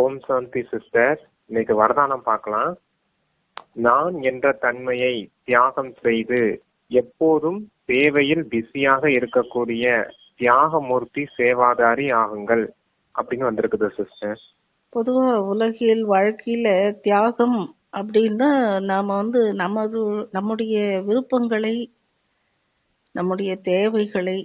ஓம் சாந்தி sister. இன்னைக்கு வரதானம் பார்க்கலாம். நான் என்ற தன்மையை தியாகம் செய்து எப்போதும் சேவையில் பிஸியாக இருக்கக்கூடிய தியாகமூர்த்தி சேவாதாரி ஆகுங்கள் அப்படின்னு வந்திருக்குது சிஸ்டர் பொதுவா உலகில் வாழ்க்கையில தியாகம் அப்படின்னா நாம வந்து நமது நம்முடைய விருப்பங்களை நம்முடைய தேவைகளை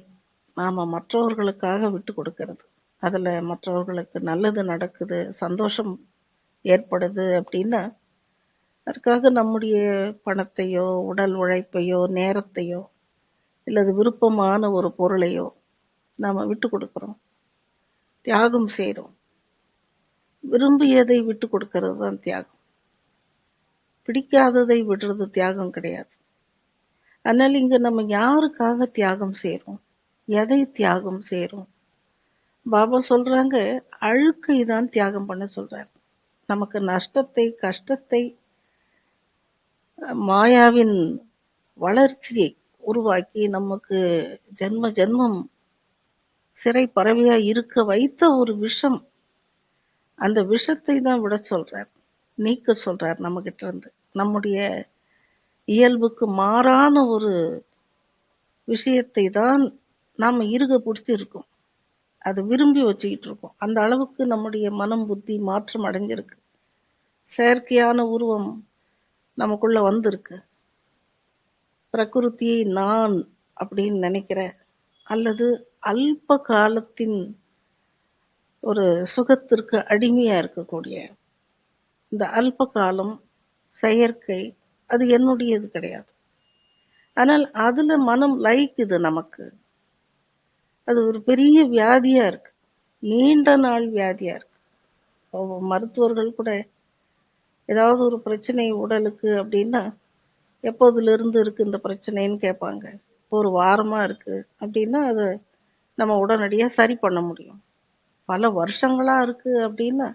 நாம மற்றவர்களுக்காக விட்டு கொடுக்கிறது. அதில் மற்றவர்களுக்கு நல்லது நடக்குது சந்தோஷம் ஏற்படுது அப்படின்னா அதுக்காக நம்முடைய பணத்தையோ உடல் உழைப்பையோ நேரத்தையோ இல்லது விருப்பமான ஒரு பொருளையோ நாம் விட்டு கொடுக்குறோம். தியாகம் செய்கிறோம் விரும்பியதை விட்டு கொடுக்கறது தான் தியாகம். பிடிக்காததை விடுறது தியாகம் கிடையாது. அதனால் இங்கே நம்ம யாருக்காக தியாகம் செய்கிறோம் எதை தியாகம் செய்கிறோம் பாபா சொல்றாங்க அழுக்கை தான் தியாகம் பண்ண சொல்றாரு. நமக்கு நஷ்டத்தை கஷ்டத்தை மாயாவின் வளர்ச்சியை உருவாக்கி நமக்கு ஜென்ம ஜென்மம் சிறை பறவையா இருக்க வைத்த ஒரு விஷம் அந்த விஷத்தை தான் விட சொல்றார் நீக்க சொல்றார் நம்ம கிட்ட இருந்து. நம்முடைய இயல்புக்கு மாறான ஒரு விஷயத்தை தான் நாம இருக பிடிச்சிருக்கோம். அது விரும்பி வச்சுக்கிட்டு இருக்கோம் அந்த அளவுக்கு நம்முடைய மனம் புத்தி மாற்றம் அடைஞ்சிருக்கு. செயற்கையான உருவம் நமக்குள்ள வந்திருக்கு. பிரகிருதியை நான் அப்படின்னு நினைக்கிற அல்லது அல்ப காலத்தின் ஒரு சுகத்திற்கு அடிமையா இருக்கக்கூடிய இந்த அல்ப காலம் செயற்கை அது என்னுடையது கிடையாது. ஆனால் அதுல மனம் லயிக்குது நமக்கு. அது ஒரு பெரிய வியாதியா இருக்கு. நீண்ட நாள் வியாதியா இருக்கு. மருத்துவர்கள் கூட ஏதாவது ஒரு பிரச்சனை உடலுக்கு அப்படின்னா எப்போதுல இருந்து இருக்கு இந்த பிரச்சனைன்னு கேட்பாங்க. இப்போ ஒரு வாரமா இருக்கு அப்படின்னா அதை நம்ம உடனடியா சரி பண்ண முடியும். பல வருஷங்களா இருக்கு அப்படின்னா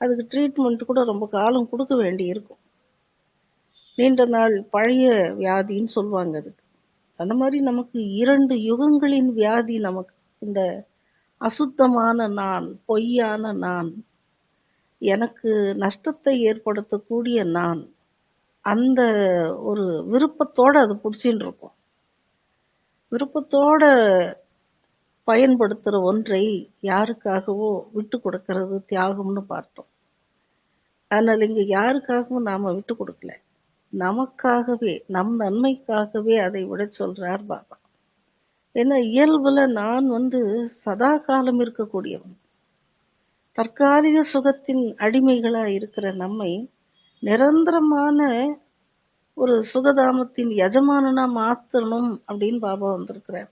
அதுக்கு ட்ரீட்மெண்ட் கூட ரொம்ப காலம் கொடுக்க வேண்டி இருக்கும் நீண்ட நாள் பழைய வியாதின்னு சொல்லுவாங்க அதுக்கு. அந்த மாதிரி நமக்கு இரண்டு யுகங்களின் வியாதி நமக்கு இந்த அசுத்தமான நான் பொய்யான நான் எனக்கு நஷ்டத்தை ஏற்படுத்தக்கூடிய நான் அந்த ஒரு விருப்பத்தோட அது பிடிச்சின்னு இருக்கும். விருப்பத்தோட பயன்படுத்துகிற ஒன்றை யாருக்காகவோ விட்டு கொடுக்கறது தியாகம்னு பார்த்தோம். அதனால் இங்கே யாருக்காகவும் நாம விட்டு கொடுக்கல. நமக்காகவே நம் நன்மைக்காகவே அதை விட சொல்றார் பாபா. ஏன்னா இயல்புல நான் வந்து சதா காலம் இருக்கக்கூடியவன். தற்காலிக சுகத்தின் அடிமைகளா இருக்கிற நம்மை நிரந்தரமான ஒரு சுகதாமத்தின் எஜமானனா மாத்தணும் அப்படின்னு பாபா வந்திருக்கிறார்.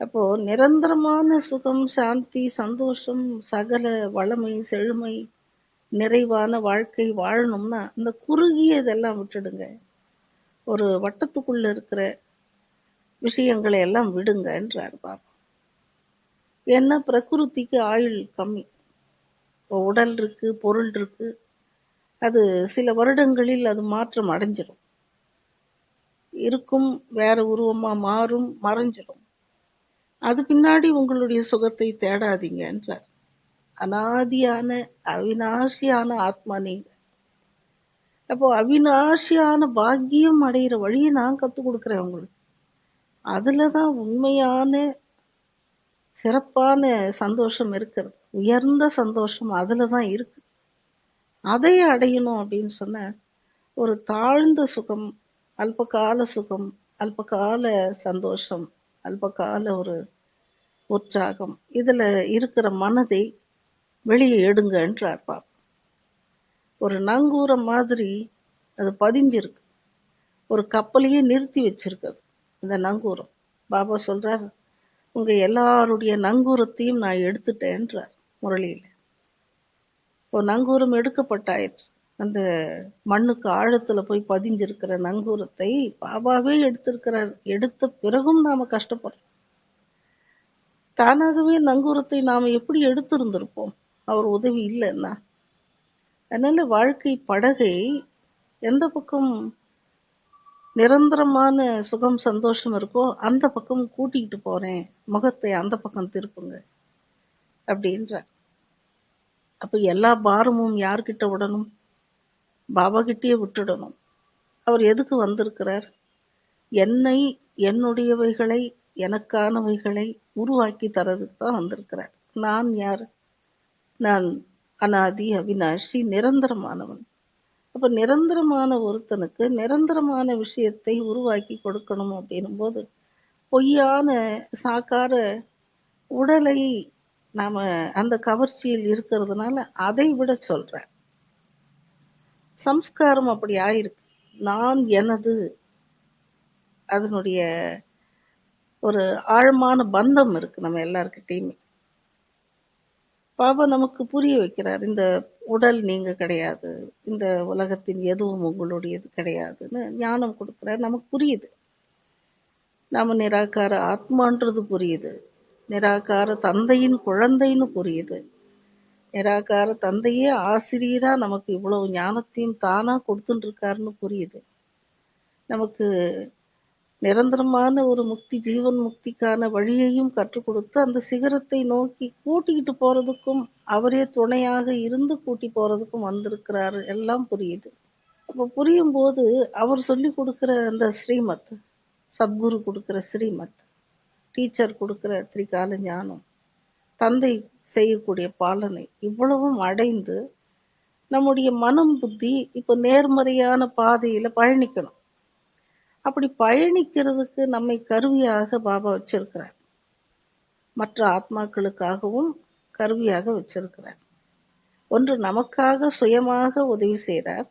அப்போ நிரந்தரமான சுகம் சாந்தி சந்தோஷம் சகல வளமை செழுமை நிறைவான வாழ்க்கை வாழணும்னா இந்த குறுகிய இதெல்லாம் விட்டுடுங்க. ஒரு வட்டத்துக்குள்ள இருக்கிற விஷயங்களை எல்லாம் விடுங்க என்றார் பாபா. ஏன்னா பிரகிருதிக்கு ஆயுள் கம்மி. இப்போ உடல் இருக்கு பொருள் இருக்கு. அது சில வருடங்களில் அது மாற்றம் அடைஞ்சிடும் இருக்கும் வேற உருவமா மாறும் மறைஞ்சிடும் அது பின்னாடி உங்களுடைய சுகத்தை தேடாதீங்க என்றார். அனாதியான அவினாசியான ஆத்மா நீங்க. அப்போ அவினாசியான பாக்கியம் அடையிற வழியை நான் கத்து கொடுக்குறேன் உங்களுக்கு. அதுலதான் உண்மையான சிறப்பான சந்தோஷம் இருக்கிறது. உயர்ந்த சந்தோஷம் அதுலதான் இருக்கு. அதை அடையணும் அப்படின்னு சொன்ன ஒரு தாழ்ந்த சுகம் அல்பகால சுகம் அல்பகால சந்தோஷம் அல்பகால ஒரு உற்சாகம் இதுல இருக்கிற மனதை வெளியே எடுங்க என்றார் பாப்பா ஒரு நங்கூரம் மாதிரி அது பதிஞ்சிருக்கு. ஒரு கப்பலையே நிறுத்தி வச்சிருக்குது இந்த நங்கூரம். பாபா சொல்றார் உங்க எல்லாருடைய நங்கூரத்தையும் நான் எடுத்துட்டேன்றார் முரளியில. இப்போ நங்கூரம் எடுக்கப்பட்டாயிற்று. அந்த மண்ணுக்கு ஆழத்துல போய் பதிஞ்சிருக்கிற நங்கூரத்தை பாபாவே எடுத்திருக்கிறார். எடுத்த பிறகும் நாம கஷ்டப்படுறோம். தானாகவே நங்கூரத்தை நாம எப்படி எடுத்திருந்திருப்போம்? அவர் உதவி இல்லைன்னா அதனால வாழ்க்கை படகை எந்த பக்கம் நிரந்தரமான சுகம் சந்தோஷம் இருக்கோ அந்த பக்கம் கூட்டிகிட்டு போறேன். முகத்தை அந்த பக்கம் திருப்புங்க. அப்படின்ற அப்ப எல்லா பாரமும் யார்கிட்ட விடணும்? பாபா கிட்டயே விட்டுடணும். அவர் எதுக்கு வந்திருக்கிறார்? என்னை என்னுடையவைகளை எனக்கானவைகளை உருவாக்கி தரதுக்கு தான் வந்திருக்கிறார். நான் யார்? நான் அனாதி அவினாஷி நிரந்தரமானவன். அப்ப நிரந்தரமான ஒருத்தனுக்கு நிரந்தரமான விஷயத்தை உருவாக்கி கொடுக்கணும் அப்படின்னும் போது பொய்யான சாக்கார உடலை நாம அந்த கவர்ச்சியில் இருக்கிறதுனால அதை விட சொல்றேன். சம்ஸ்காரம் அப்படி ஆயிருக்கு. நான் எனது அதனுடைய ஒரு ஆழமான பந்தம் இருக்கு நம்ம எல்லாருக்கிட்டையுமே பாபா நமக்கு புரிய வைக்கிறார் இந்த உடல் நீங்க கிடையாது இந்த உலகத்தின் எதுவும் உங்களுடையது கிடையாதுன்னு ஞானம் கொடுக்குறாரு. நமக்கு புரியுது. நாம நிராகார ஆத்மான்றது புரியுது. நிராகார தந்தையின் குழந்தைன்னு புரியுது. நிராகார தந்தையே ஆசிரியரா நமக்கு இவ்வளவு ஞானத்தையும் தானா கொடுத்துட்டு இருக்காருன்னு புரியுது. நமக்கு நிரந்தரமான ஒரு முக்தி ஜீவன் முக்திக்கான வழியையும் கற்றுக் கொடுத்து அந்த சிகரத்தை நோக்கி கூட்டிக்கிட்டு போறதுக்கும் அவரே துணையாக இருந்து கூட்டி போறதுக்கும் வந்திருக்கிறாரு. எல்லாம் புரியுது. அப்ப புரியும் போது அவர் சொல்லி கொடுக்கிற அந்த ஸ்ரீமத் சத்குரு கொடுக்கிற ஸ்ரீமத் டீச்சர் கொடுக்கிற திரிகால ஞானம் தந்தை செய்யக்கூடிய பாலனை இவ்வளவும் அடைந்து நம்முடைய மனம் புத்தி இப்ப நேர்மறையான பாதையில பயணிக்கணும். அப்படி பயணிக்கிறதுக்கு நம்மை கருவியாக பாபா வச்சிருக்கிறார். மற்ற ஆத்மாக்களுக்காகவும் கருவியாக வச்சிருக்கிறார். ஒன்று நமக்காக சுயமாக உதவி செய்கிறார்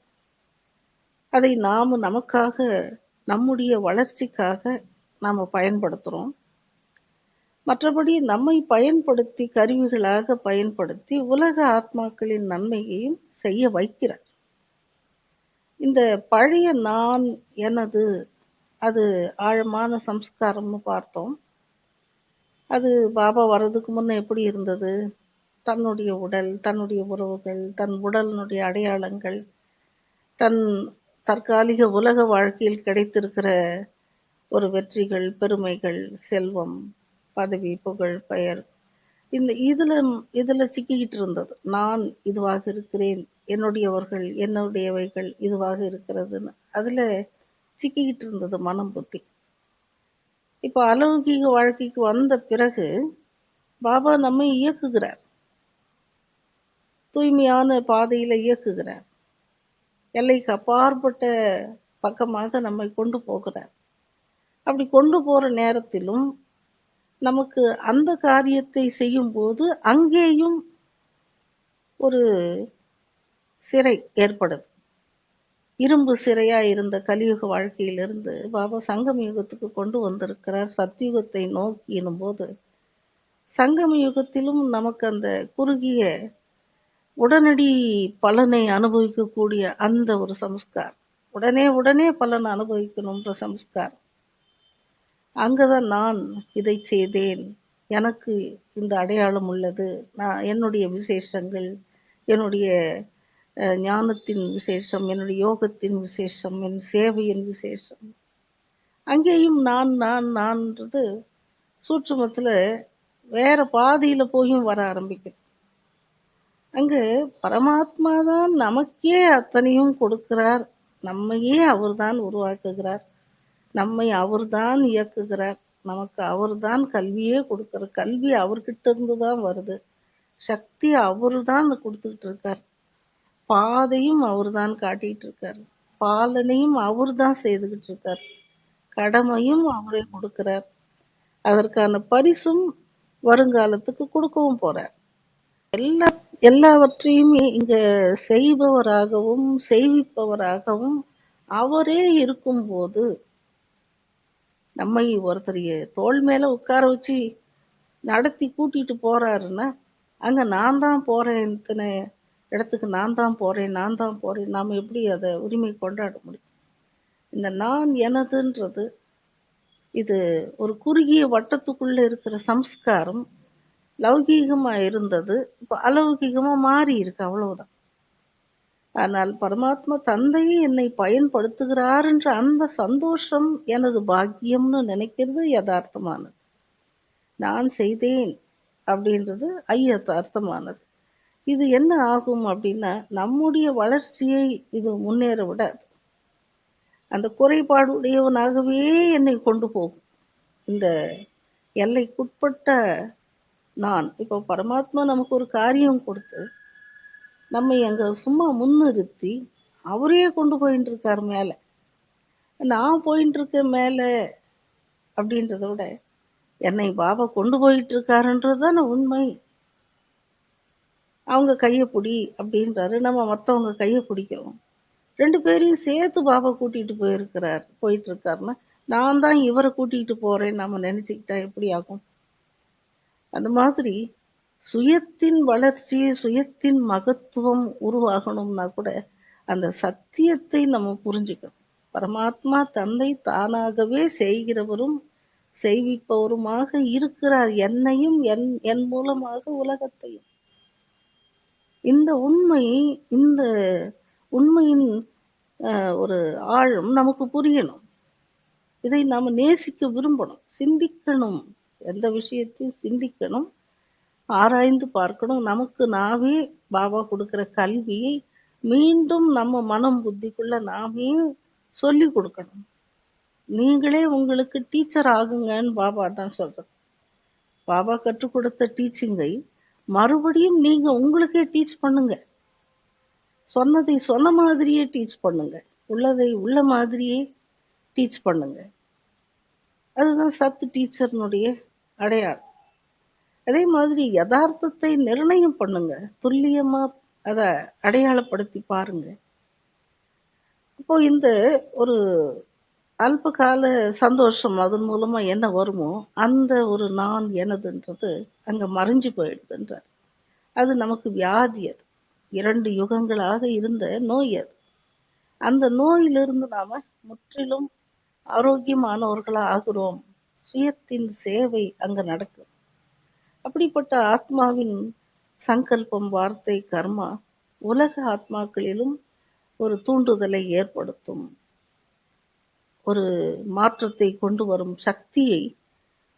அதை நாம் நமக்காக நம்முடைய வளர்ச்சிக்காக நாம பயன்படுத்துறோம். மற்றபடி நம்மை பயன்படுத்தி கருவிகளாக பயன்படுத்தி உலக ஆத்மாக்களின் நன்மையையும் செய்ய வைக்கிறார். இந்த பழைய நான் எனது அது ஆழமான சம்ஸ்காரம்னு பார்த்தோம். அது பாபா வர்றதுக்கு முன்னே எப்படி இருந்தது? தன்னுடைய உடல் தன்னுடைய உறவுகள் தன் உடலினுடைய அடையாளங்கள் தன் தற்காலிக உலக வாழ்க்கையில் கிடைத்திருக்கிற ஒரு வெற்றிகள் பெருமைகள் செல்வம் பதவி புகழ் பெயர். இந்த இதில் இதில் சிக்கிக்கிட்டு இருந்தது. நான் இதுவாக இருக்கிறேன். என்னுடையவர்கள் என்னுடையவைகள் இதுவாக இருக்கிறதுன்னு. அதில் சிக்கிக்கிட்டு இருந்தது மனம் புத்தி. இப்போ அலௌகீக வாழ்க்கைக்கு வந்த பிறகு பாபா நம்மை இயக்குகிறார். தூய்மையான பாதையில் இயக்குகிறார். எல்லைக்கு அப்பாற்பட்ட பக்கமாக நம்மை கொண்டு போகிறார். அப்படி கொண்டு போகிற நேரத்திலும் நமக்கு அந்த காரியத்தை செய்யும் போது அங்கேயும் ஒரு சிறை ஏற்படுது. இரும்பு சிறையா இருந்த கலியுக வாழ்க்கையிலிருந்து பாபா சங்கம் யுகத்துக்கு கொண்டு வந்திருக்கிறார். சத்யுகத்தை நோக்கினும் போது சங்கம் யுகத்திலும் நமக்கு அந்த குறுகிய உடனடி பலனை அனுபவிக்கக்கூடிய அந்த ஒரு சம்ஸ்கார் உடனே உடனே பலன் அனுபவிக்கணும்ன்ற சம்ஸ்கார் அங்கதான் நான் இதை செய்தேன். எனக்கு இந்த அடையாளம் உள்ளது. நான் என்னுடைய விசேஷங்கள் என்னுடைய ஞானத்தின் விசேஷம் என்னுடைய யோகத்தின் விசேஷம் என் சேவையின் விசேஷம். அங்கேயும் நான் நான் நான்ன்றது சூட்சுமத்துல வேற பாதியில் போயும் வர ஆரம்பிக்குது. அங்கு பரமாத்மா தான் நமக்கே அத்தனையும் கொடுக்கிறார். நம்மையே அவர் தான் உருவாக்குகிறார். நம்மை அவர் தான் இயக்குகிறார். நமக்கு அவர் தான் கல்வியே கொடுக்கிறார். கல்வி அவர்கிட்ட இருந்து தான் வருது. சக்தி அவர்தான் கொடுத்துக்கிட்டு இருக்கார். பாதையும் அவர் தான் காட்டிட்டு இருக்கார். பாலனையும் அவர்தான் செய்துகிட்டு இருக்கார். கடமையும் அவரே கொடுக்கிறார். அதற்கான பரிசும் வருங்காலத்துக்கு கொடுக்கவும் போறார். எல்லா எல்லாவற்றையுமே இங்க செய்பவராகவும் செய்விப்பவராகவும் அவரே இருக்கும்போது நம்மை ஒருத்தரைய தோல் தோள் மேல உட்கார வச்சு நடத்தி கூட்டிட்டு போறாருன்னா அங்க நான் தான் போறேன் இத்தனை இடத்துக்கு நான் தான் போறேன் நான் தான் போறேன். நாம எப்படி அதை உரிமை கொண்டாட முடியும்? இந்த நான் எனதுன்றது இது ஒரு குறுகிய வட்டத்துக்குள்ள இருக்கிற சம்ஸ்காரம் லௌகீகமாக இருந்தது. இப்போ அலௌகீகமாக மாறி இருக்கு அவ்வளவுதான். ஆனால் பரமாத்மா தந்தையே என்னை பயன்படுத்துகிறார் என்ற அந்த சந்தோஷம் எனது பாக்கியம்னு நினைக்கிறது யதார்த்தமானது. நான் செய்தேன் அப்படின்றது ஐயதார்த்தமானது. இது என்ன ஆகும் அப்படின்னா நம்முடைய வளர்ச்சியை இது முன்னேற விடாது. அந்த குறைபாடு உடையவனாகவே என்னை கொண்டு போகும் இந்த எல்லைக்குட்பட்ட நான் இப்போ பரமாத்மா நமக்கு ஒரு காரியம் கொடுத்து நம்மை அங்கே சும்மா முன்னிறுத்தி அவரே கொண்டு போயிட்டு இருக்கார் மேலே. நான் போயின்னு இருக்கேன் மேலே அப்படின்றத விட என்னை பாபா கொண்டு போயிட்டு இருக்காருன்றது தானே உண்மை. அவங்க கையை பிடி அப்படின்றாரு. நம்ம மற்றவங்க கையை பிடிக்கிறோம். ரெண்டு பேரையும் சேர்த்து பாபா கூட்டிட்டு போயிருக்கிறார் போயிட்டு இருக்காருன்னா நான் தான் இவரை கூட்டிட்டு போகிறேன்னு நம்ம நினைச்சுக்கிட்டா எப்படி ஆகும்? அந்த மாதிரி சுயத்தின் வளர்ச்சி சுயத்தின் மகத்துவம் உருவாகணும்னா கூட அந்த சத்தியத்தை நம்ம புரிஞ்சுக்கணும். பரமாத்மா தந்தை தானாகவே செய்கிறவரும் செய்விப்பவருமாக இருக்கிறார். என்னையும் என் என் மூலமாக உலகத்தையும். இந்த உண்மை இந்த உண்மையின் ஒரு ஆழம் நமக்கு புரியணும். இதை நாம் நேசிக்க விரும்பணும். சிந்திக்கணும். எந்த விஷயத்தையும் சிந்திக்கணும். ஆராய்ந்து பார்க்கணும். நமக்கு நாவே பாபா கொடுக்குற கல்வியை மீண்டும் நம்ம மனம் புத்திக்குள்ள நாமே சொல்லி கொடுக்கணும். நீங்களே உங்களுக்கு டீச்சர் ஆகுங்கன்னு பாபா தான் சொல்றது பாபா கற்றுக் கொடுத்த டீச்சிங்கை மறுபடியும் நீங்க உங்களுக்கே டீச் பண்ணுங்க. சொன்னதை சொன்ன மாதிரியே டீச் பண்ணுங்க. உள்ளதை உள்ள மாதிரியே டீச் பண்ணுங்க. அதுதான் சத்து டீச்சர்னுடைய அடையாளம். அதே மாதிரி யதார்த்தத்தை நிர்ணயம் பண்ணுங்க. துல்லியமா அதை அடையாளப்படுத்தி பாருங்க. இப்போ இந்த ஒரு அல்பகால சந்தோஷம் அதன் மூலமா என்ன வருமோ அந்த ஒரு நான் எனதுன்றது அங்க மறைஞ்சு போயிடுதுன்றார் அது நமக்கு வியாதி அது. இரண்டு யுகங்களாக இருந்த நோய் அது. அந்த நோயிலிருந்து நாம முற்றிலும் ஆரோக்கியமானவர்களா ஆகிறோம். சுயத்தின் சேவை அங்க நடக்கும். அப்படிப்பட்ட ஆத்மாவின் சங்கல்பம் வார்த்தை கர்மா உலக ஆத்மாக்களிலும் ஒரு தூண்டுதலை ஏற்படுத்தும். ஒரு மாற்றத்தை கொண்டு வரும் சக்தியை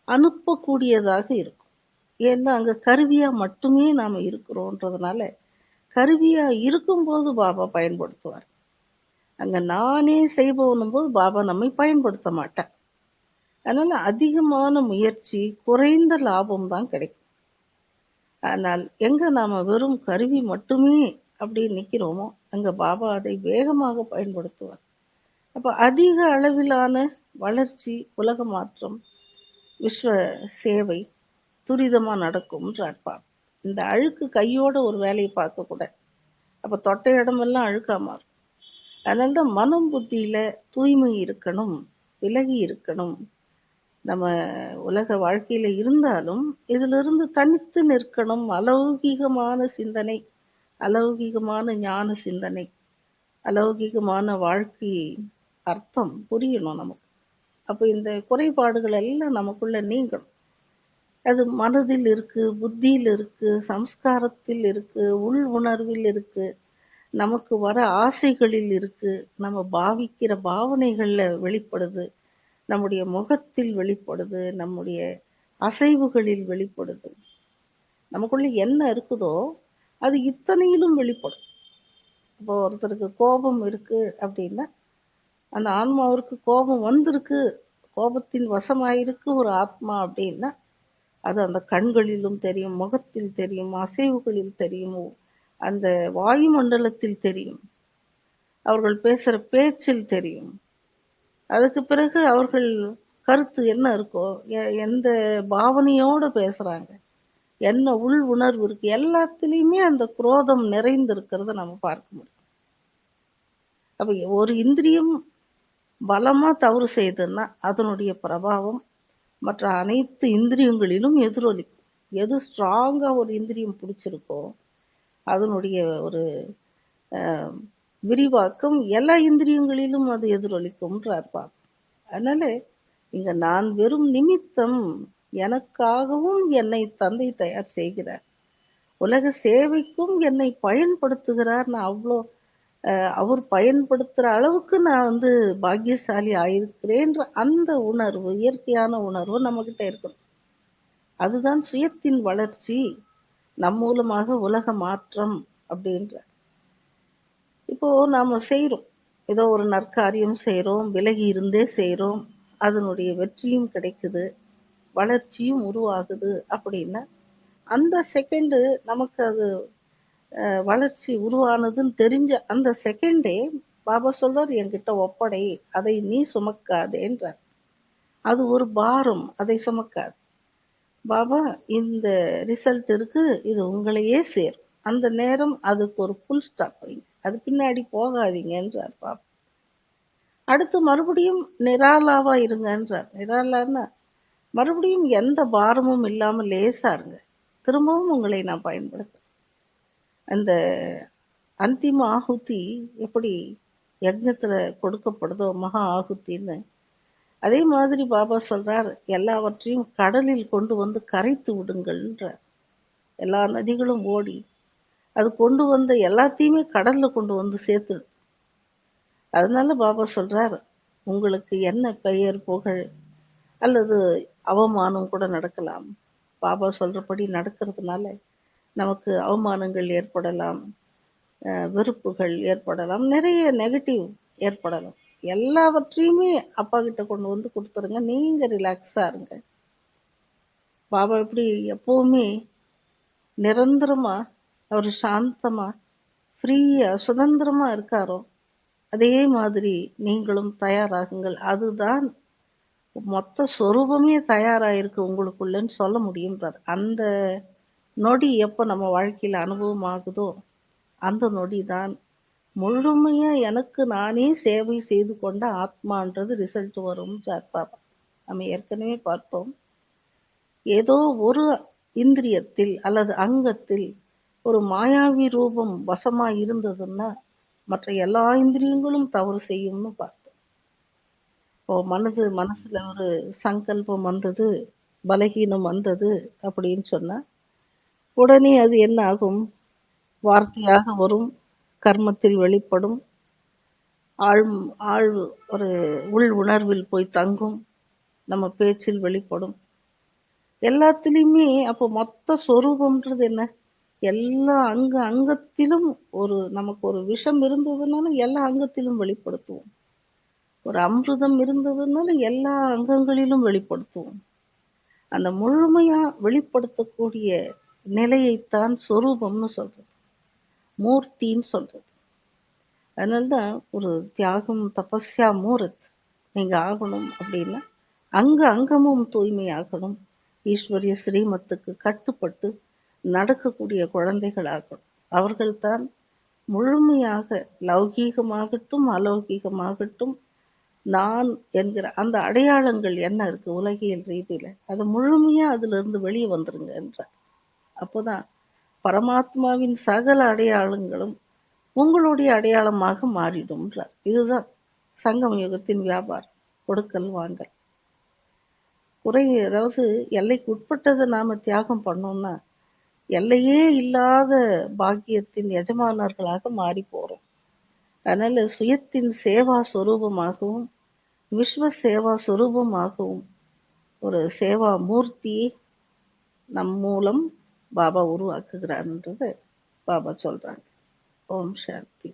அனுப்பக்கூடியதாக இருக்கும். ஏன்னா அங்கே கருவியாக மட்டுமே நாம் இருக்கிறோன்றதுனால கருவியாக இருக்கும்போது பாபா பயன்படுத்துவார். அங்கே நானே செய்பவனும் போது பாபா நம்மை பயன்படுத்த மாட்டார். அதனால் அதிகமான முயற்சி குறைந்த லாபம் தான் கிடைக்கும். ஆனால் எங்கே நாம் வெறும் கருவி மட்டுமே அப்படி நிற்கிறோமோ அங்கே பாபா அதை வேகமாக பயன்படுத்துவார். அப்ப அதிக அளவிலான வளர்ச்சி உலக மாற்றம் விஸ்வ சேவை துரிதமா நடக்கும்ன்றார் பாபா இந்த அழுக்கு கையோட ஒரு வேலையை பார்க்கக்கூட அப்போ அப்ப தொட்ட இடமெல்லாம் அழுக்கா மாறும். அதனால தான் மனம் புத்தியில தூய்மை இருக்கணும் விலகி இருக்கணும். நம்ம உலக வாழ்க்கையில இருந்தாலும் இதிலிருந்து தனித்து நிற்கணும். அலௌகிகமான சிந்தனை அலௌகிகமான ஞான சிந்தனை அலௌகிகமான வாழ்க்கை அர்த்தம் புரியணும் நமக்கு. அப்போ இந்த குறைபாடுகள் எல்லாம் நமக்குள்ள நீங்கணும். அது மனதில் இருக்கு புத்தியில் இருக்கு சம்ஸ்காரத்தில் இருக்கு உள் உணர்வில் இருக்கு. நமக்கு வர ஆசைகளில் இருக்கு. நம்ம பாவிக்கிற பாவனைகள்ல வெளிப்படுது. நம்முடைய முகத்தில் வெளிப்படுது. நம்முடைய அசைவுகளில் வெளிப்படுது. நமக்குள்ள என்ன இருக்குதோ அது இத்தனையிலும் வெளிப்படும். இப்போ ஒருத்தருக்கு கோபம் இருக்கு அப்படின்னா அந்த ஆன்மாவிற்கு கோபம் வந்திருக்கு. கோபத்தின் வசமாயிருக்கு ஒரு ஆத்மா அப்படின்னா அது அந்த கண்களிலும் தெரியும் முகத்தில் தெரியும் அசைவுகளில் தெரியும் அந்த வாயுமண்டலத்தில் தெரியும். அவர்கள் பேசுகிற பேச்சில் தெரியும். அதுக்கு பிறகு அவர்கள் கருத்து என்ன இருக்கோ எ- எந்த பாவனையோடு பேசுகிறாங்க என்ன உள் உணர்வு இருக்கு எல்லாத்துலேயுமே அந்த குரோதம் நிறைந்திருக்கிறத நம்ம பார்க்க முடியும். அப்போ ஒரு இந்திரியம் பலமாக தவறு செய்யுதுன்னா அதனுடைய பிரபாவம் மற்ற அனைத்து இந்திரியங்களிலும் எதிரொலிக்கும். எது ஸ்ட்ராங்காக ஒரு இந்திரியம் பிடிச்சிருக்கோ அதனுடைய ஒரு விரிவாக்கம் எல்லா இந்திரியங்களிலும் அது எதிரொலிக்கும்ன்றார் பார் அதனால இங்கே நான் வெறும் நிமித்தம் எனக்காகவும் என்னை தந்தை தயார் செய்கிறார். உலக சேவைக்கும் என்னை பயன்படுத்துகிறார். நான் அவ்வளோ அவர் பயன்படுத்துற அளவுக்கு நான் வந்து பாக்கியசாலி ஆயிருக்கிறேன்ற அந்த உணர்வு இயற்கையான உணர்வு நம்மக்கிட்ட இருக்கணும். அதுதான் சுயத்தின் வளர்ச்சி. நம் மூலமாக உலக மாற்றம் அப்படின்ற. இப்போ நாம செய்கிறோம் ஏதோ ஒரு நற்காரியம் செய்கிறோம் விலகி இருந்தே செய்கிறோம் அதனுடைய வெற்றியும் கிடைக்குது. வளர்ச்சியும் உருவாகுது அப்படின்னா அந்த செகண்டு நமக்கு அது வளர்ச்சி உருவானதுன்னு தெரிஞ்ச அந்த செகண்டே பாபா சொல்றார் என்கிட்ட ஒப்படை அதை நீ சுமக்காதேன்றார். அது ஒரு பாரம் அதை சுமக்காது. பாபா இந்த ரிசல்ட் இருக்கு இது உங்களையே சேரும். அந்த நேரம் அதுக்கு ஒரு புல் ஸ்டாப் வைங்க. அது பின்னாடி போகாதீங்கன்றார் பாபா. அடுத்து மறுபடியும் நிராலாவா இருங்கன்றார். நிராலான்னா மறுபடியும் எந்த பாரமும் இல்லாம லேசா இருங்க. திரும்பவும் உங்களை நான் பயன்படுத்த அந்த அந்திம ஆகுதி எப்படி யக்ஞத்துல கொடுக்கப்படுதோ மகா ஆகுத்தின்னு. அதே மாதிரி பாபா சொல்கிறார் எல்லாவற்றையும் கடலில் கொண்டு வந்து கரைத்து விடுங்கள்ன்றார். எல்லா நதிகளும் ஓடி அது கொண்டு வந்த எல்லாத்தையுமே கடல்ல கொண்டு வந்து சேர்த்துடும் அதனால பாபா சொல்றார் உங்களுக்கு என்ன பெயர் புகழ் அல்லது அவமானம் கூட நடக்கலாம். பாபா சொல்றபடி நடக்கிறதுனால நமக்கு அவமானங்கள் ஏற்படலாம் அஹ் வெறுப்புகள் ஏற்படலாம் நிறைய நெகட்டிவ் ஏற்படலாம். எல்லாவற்றையுமே அப்பா கிட்ட கொண்டு வந்து கொடுத்துருங்க. நீங்க ரிலாக்ஸா இருங்க. பாபா எப்படி எப்பவுமே நிரந்தரமா அவர் சாந்தமா ஃப்ரீயா சுதந்திரமா இருக்காரோ அதே மாதிரி நீங்களும் தயாராகுங்கள். அதுதான் மொத்த சொரூபமே தயாராயிருக்கு உங்களுக்குள்ளன்னு சொல்ல முடியுன்றார் அந்த நொடி எப்போ நம்ம வாழ்க்கையில் அனுபவம் ஆகுதோ அந்த நொடி தான் முழுமையாக எனக்கு நானே சேவை செய்து கொண்ட ஆத்மான்றது ரிசல்ட் வரும் பார்ப்பார் நம்ம ஏற்கனவே பார்த்தோம். ஏதோ ஒரு இந்திரியத்தில் அல்லது அங்கத்தில் ஒரு மாயாவி ரூபம் வசமா இருந்ததுன்னா மற்ற எல்லா இந்திரியங்களும் தவறு செய்யும்னு பார்த்தோம். இப்போ மனது மனசுல ஒரு சங்கல்பம் வந்தது பலகீனம் வந்தது அப்படின்னு சொன்னா உடனே அது என்ன ஆகும் வார்த்தையாக வரும் கர்மத்தில் வெளிப்படும். ஆழ் ஆழ் ஒரு உள் உணர்வில் போய் தங்கும். நம்ம பேச்சில் வெளிப்படும். எல்லாத்துலேயுமே அப்போ மொத்த சொரூபம்ன்றது என்ன? எல்லா அங்க அங்கத்திலும் ஒரு நமக்கு ஒரு விஷம் இருந்ததுனால எல்லா அங்கத்திலும் வெளிப்படுத்துவோம். ஒரு அமிர்தம் இருந்ததுனால எல்லா அங்கங்களிலும் வெளிப்படுத்துவோம். அந்த முழுமையா வெளிப்படுத்தக்கூடிய நிலையைத்தான் சொரூபம்னு சொல்றது. மூர்த்தின்னு சொல்றது. அதனால்தான் ஒரு தியாகம் தபஸ்யா மூரத். நீங்க ஆகணும் அப்படின்னா அங்க அங்கமும் தூய்மையாகணும். ஈஸ்வரிய ஸ்ரீமத்துக்கு கட்டுப்பட்டு நடக்கக்கூடிய குழந்தைகளாகணும். அவர்கள்தான் முழுமையாக லௌகீகமாகட்டும் அலௌகீகமாகட்டும் நான் என்கிற அந்த அடையாளங்கள் என்ன இருக்கு உலகியல் ரீதியில? அது முழுமையா அதுல இருந்து வெளியே வந்துருங்க என்றார். அப்போதான் பரமாத்மாவின் சகல அடையாளங்களும் உங்களுடைய அடையாளமாக மாறிடும்ன்றார் இதுதான் சங்கம் யுகத்தின் வியாபாரம் கொடுக்கல் வாங்கல். குறை அதாவது எல்லைக்கு உட்பட்டதை நாம தியாகம் பண்ணோம்னா எல்லையே இல்லாத பாக்கியத்தின் எஜமானர்களாக மாறி போறோம். அதனால சுயத்தின் சேவா சுரூபமாகவும் விஸ்வ சேவா சுரூபமாகவும் ஒரு சேவா மூர்த்தி நம் மூலம் பாபா உருவாக்குகிறார்ன்றது பாபா சொல்றாங்க. ஓம் சாந்தி.